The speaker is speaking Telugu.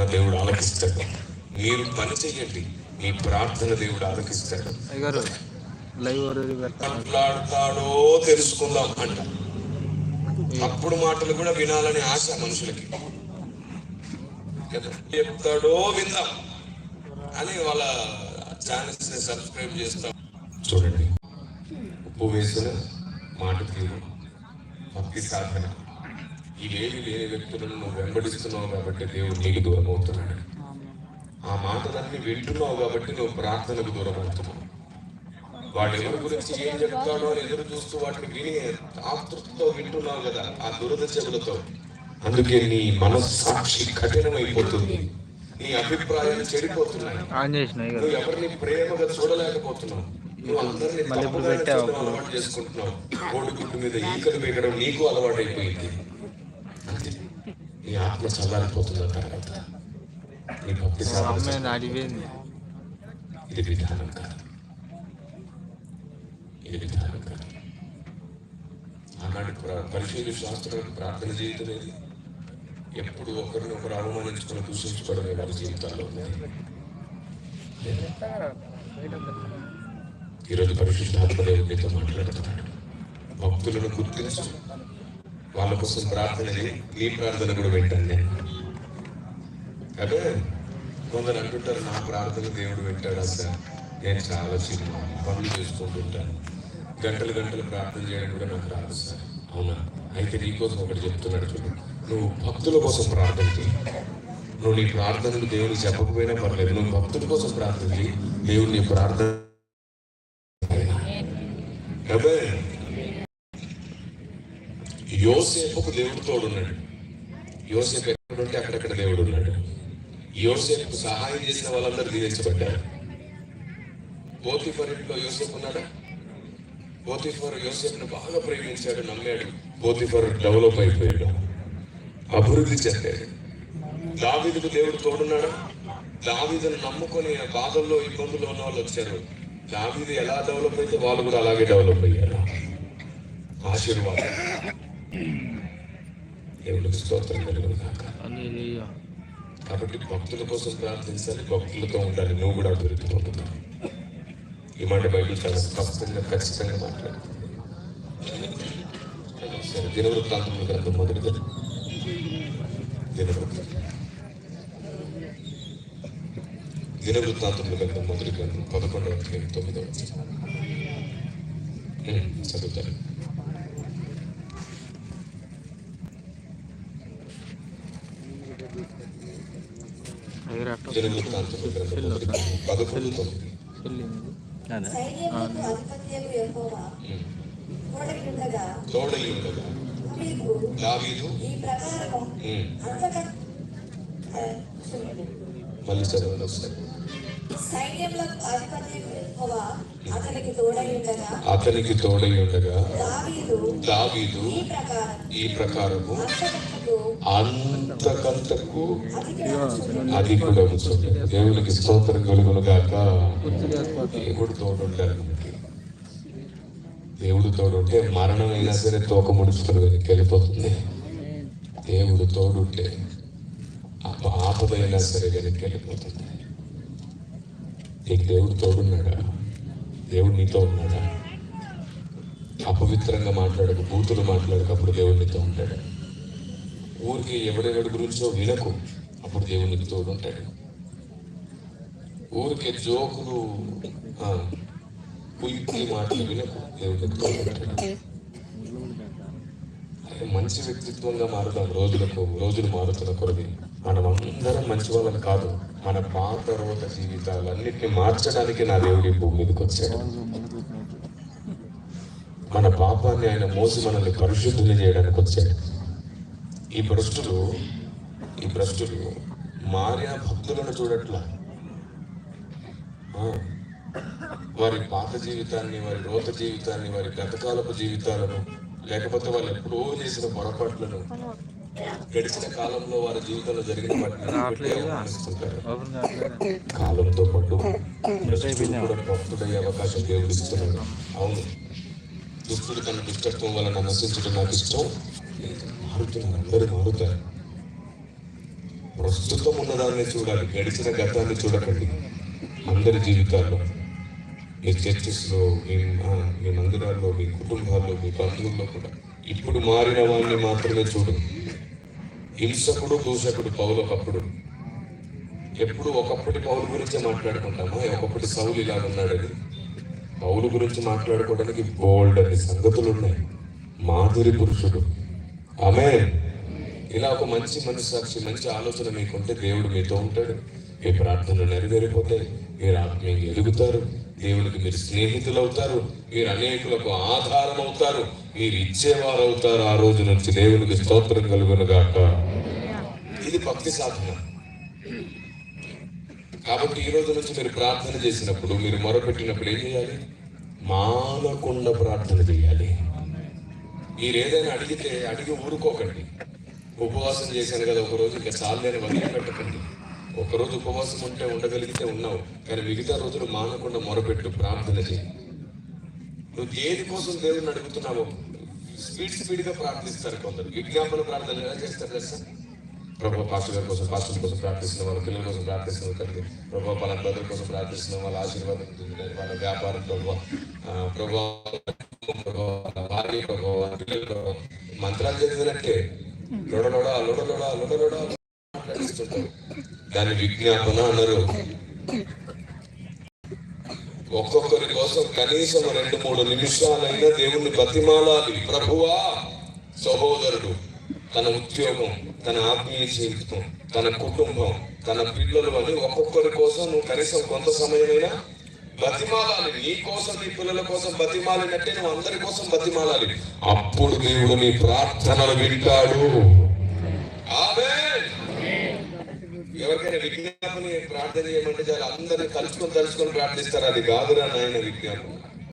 ప్రార్థన దేవుడు ఆలకిస్తాడు. మీరు పని చెయ్యండి మీ ప్రార్థన దేవుడు ఆలకిస్తాడు. మాట్లాడతాడో తెలుసుకుందాం అంట. అప్పుడు మాటలు కూడా వినాలని ఆశ మనుషులకి? చెప్తాడో విందాం. అని వాళ్ళ ఛానల్స్ని సబ్స్క్రైబ్ చేస్తాం. చూడండి. ఉప్పు వేసిన మాట తీరు భక్తి సాధన ఇవేమి లేని వ్యక్తులను నువ్వు వెంబడిస్తున్నావు కాబట్టి దేవుడు నీకు దూరం అవుతున్నాడు ఆ మాటలన్నీ వింటున్నావు కాబట్టి నువ్వు ప్రార్థనకు దూరం అవుతున్నావు వాడు ఎవరి గురించి ఏం చెప్తాడో అని ఎదురు చూస్తూ వాటిని విని ఆతృతతో వింటున్నావు కదా ఆ దురద చెవులతో. అందుకే నీ మనస్సాక్షి కఠినమైపోతుంది. నీ అభిప్రాయాలు చెడిపోతున్నాయి. నువ్వు ఎవరిని ప్రేమగా చూడలేకపోతున్నావు. నువ్వు అందరినీ అలవాటు చేసుకుంటున్నావు. కోడిగుడ్డు మీద ఈకలు వేయడం నీకు అలవాటు అయిపోయింది నీ ఆత్మ చల్లారిపోతున్న తర్వాత నీ భక్తి ఇది విధానం కాదు ఇది విధానం కాదు ప్ర- పరిశీలి శాస్త్రాలకు ప్రార్థన జీవితం ఏది ఎప్పుడు ఒకరిని ఒకరు అవమానించుకుని దూషించుకోవడమే వారి జీవితాల్లో ఉన్నది ఈరోజు పరిశుద్ధాత్మ దేవుడు నీతో మాట్లాడుతున్నాడు భక్తులను గుర్తించు వాళ్ళ కోసం ప్రార్థన నీ ప్రార్థన కూడా వింటాను నేను. అదే కొందరు అంటుంటారు నా ప్రార్థన దేవుడు వింటాడు అసలు నేను చాలా చిన్న పనులు చేసుకుంటుంటాను గంటలు గంటలు ప్రార్థన చేయడం కూడా నాకు రాదు సార్. అవునా? అయితే నీకోసం ఒకటి చెప్తున్నాడు చూడు. నువ్వు భక్తుల కోసం ప్రార్థన చేయి. నువ్వు నీ ప్రార్థనలు దేవుని చెప్పకపోయినా పర్లేదు. నువ్వు భక్తుల కోసం ప్రార్థన చేయి. దేవుడు నీ ప్రార్థన అబ్బే యోసేపుకు దేవుడు తోడున్నాడు యోసేపు ఎక్కడుంటే అక్కడక్కడ దేవుడు ఉన్నాడు. యోసేపు సహాయం చేసిన వాళ్ళందరూ దీవించబడ్డారు పోతిఫర్ ఇంట్లో యోసేపు ఉన్నాడా? పోతిఫర్ యోసేపును బాగా ప్రేమించాడు నమ్మాడు. పోతిఫర్ డెవలప్ అయిపోయాడు అభివృద్ధి చెందాడు. దావీదుకు దేవుడు తోడున్నాడా? దావీదును నమ్ముకొని బాధల్లో ఇబ్బందుల్లో ఉన్న వాళ్ళు వచ్చారు. దావీదు ఎలా డెవలప్ అయితే వాళ్ళు కూడా అలాగే డెవలప్ అయ్యారు. ఆశీర్వాదం. దేవుడికి స్తోత్రం హల్లెలూయా. కాబట్టి భక్తుల కోసం ప్రార్థించాలి భక్తులతో ఉండాలి. నువ్వు కూడా అభివృద్ధి పొందుతావు ఈ మాట బైబిల్ చాలా స్పష్టంగా ఖచ్చితంగా మాట్లాడుతుంది. సరే దినవృత్తాంతం గ్రంథం మొదటిది. దినవృత్తం. దినవృత్తాంతం గ్రంథం మొదటి గ్రంథం పదకొండవ తొమ్మిదవ వచనం. మొదటి గ్రంథం పదకొండు తొమ్మిది తోడై ఉండగా దావీదు. మళ్ళీ చదవండి ఒకసారి అతనికి తోడై ఉండగా దావీదు ఈ ప్రకారము అంతకంతకు అది కూడా కూర్చోండి దేవునికి స్తోత్రం కలుగును కాక దేవుడు తోడుంటారు మనకి. దేవుడు తోడుంటే మరణం అయినా సరే తోక ముడుచుకుని వెనక్కి వెళ్ళిపోతుంది. దేవుడు తోడుంటే ఆప- ఆపదైనా సరే వెనక్కి వెళ్ళిపోతుంది. నీకు దేవుడు తోడున్నాడా? దేవుడు నీతో ఉన్నాడా? అపవిత్రంగా మాట్లాడక బూతులు మాట్లాడకప్పుడు దేవుడు నీతో ఉంటాడు. ఊరికి ఎవడెవడి గురించో వినకు. అప్పుడు దేవుడు నీకు తోడు ఉంటాడు ఊరికే జోకులు పులికి మాటలు వినకు. దేవుడు నీకు తోడు ఉంటాడు అదే మంచి వ్యక్తిత్వంగా మారుదాం రోజులకు రోజులు మారుతున్న కొరది మనం అందరం మంచి వాళ్ళని కాదు. మన పాత రోత జీవితాలన్నిటిని మార్చడానికి నా దేవుడి భూమి మీదకి వచ్చాడు. మన పాపాన్ని ఆయన మోసి మనల్ని పరిశుద్ధులు చేయడానికి వచ్చాడు. ఈ భ్రష్టులు ఈ భ్రష్టులు మారిన భక్తులను చూడట్లా. వారి పాత జీవితాన్ని వారి రోత జీవితాన్ని వారి గతకాలపు జీవితాలను లేకపోతే వాళ్ళు ఎప్పుడో చేసిన పొరపాట్లను గడిచిన కాలంలో వారి జీవితంలో జరిగిన కాలంతో పాటు భక్తుడయ్యే అవకాశం దేవుడు ఇస్తున్నాడు అవును. దుష్టుడు తన దుష్టత్వం వలన నశించడం నాకు ఇష్టం. లేదు. మారుతున్నారు అందరూ మారుతారు. ప్రస్తుతం ఉన్నదాన్ని చూడాలి గడిచిన గతాన్ని చూడకండి. అందరి జీవితాల్లో మీ చర్చెస్లో మీ మీ మందిరాల్లో మీ కుటుంబాల్లో మీ బంధువుల్లో కూడా. ఇప్పుడు మారిన వాడిని మాత్రమే చూడు. హింసకుడు దూషకుడు పౌలకప్పుడు. ఎప్పుడు ఒకప్పటి పౌలు గురించే మాట్లాడుకుంటామా? ఒకప్పటి సౌలు ఇలా ఉన్నాడని పౌలు గురించి మాట్లాడుకోవడానికి బోల్డ్ అనే సంగతులు ఉన్నాయి. మాధురి పురుషుడు. ఆమె ఇలా ఒక మంచి మనస్సాక్షి మంచి ఆలోచన మీకుంటే దేవుడు మీతో ఉంటాడు. మీ ప్రార్థనలు నెరవేరిపోతాయి మీరు ఆత్మీయంగా ఎదుగుతారు. దేవునికి మీరు స్నేహితులు అవుతారు మీరు అనేకులకు ఆధారం అవుతారు మీరు ఇచ్చేవారు అవుతారు ఆ రోజు నుంచి. దేవునికి స్తోత్రం కలుగునుగాక. ఇది భక్తి సాధన. కాబట్టి ఈ రోజు నుంచి మీరు ప్రార్థన చేసినప్పుడు మీరు మొరపెట్టినప్పుడు ఏం చేయాలి? మానకుండా ప్రార్థన చేయాలి. మీరు ఏదైనా అడిగితే అడిగి ఊరుకోకండి. ఉపవాసం చేశాను కదా ఒకరోజు ఇంకా చాలని వదిలిపెట్టకండి ఒకరోజు ఉపవాసం ఉంటే ఉండగలిగితే ఉన్నావు. కానీ మిగతా రోజులు మానకుండా మొరపెట్టు ప్రార్థన చేయి. నువ్వు దేని కోసం దేవుని అడుగుతున్నావో? స్పీడ్ స్పీడ్గా ప్రార్థిస్తారు కొందరు. విజ్ఞాపన ప్రార్థన ఎలా చేస్తారు తెలుసా? ప్రభు పాస్టర్ గారి కోసం పాస్టర్ కోసం ప్రార్థిస్తున్న. వాళ్ళ పిల్లల కోసం ప్రార్థిస్తున్న తండ్రి ప్రభు వాళ్ళ బ్రదర్ కోసం ప్రార్థిస్తున్న. వాళ్ళ ఆశీర్వాదం వాళ్ళ వ్యాపారం ప్రభు. ఆ, ప్రభు ప్రభు భార్య మంత్రాలు చదివినట్టే. లొడలోడ లొడలోడ లొడలోడ దాని విజ్ఞాపన అన్నారు. ఒక్కొక్కరి కోసం కనీసం రెండు మూడు నిమిషాలైనా దేవుణ్ణి బతిమాలాలి. ప్రభువా సహోదరుడు తన ఉద్యోగం తన ఆత్మీయ జీవితం తన కుటుంబం తన పిల్లలు అని ఒక్కొక్కరి కోసం నువ్వు కనీసం కొంత సమయమైనా బతిమాలాలి. నీ కోసం నీ పిల్లల కోసం బతిమాలినట్టే నువ్వు అందరి కోసం బతిమాలాలి. అప్పుడు దేవుడు నీ ప్రార్థనలు వింటాడు. ఎవరికైనా విజ్ఞాపన ప్రార్థన చేయమంటే చాలా అందరిని కలుసుకొని తలుచుకొని ప్రార్థిస్తారు. అది కాదురా నాయన విజ్ఞాపన.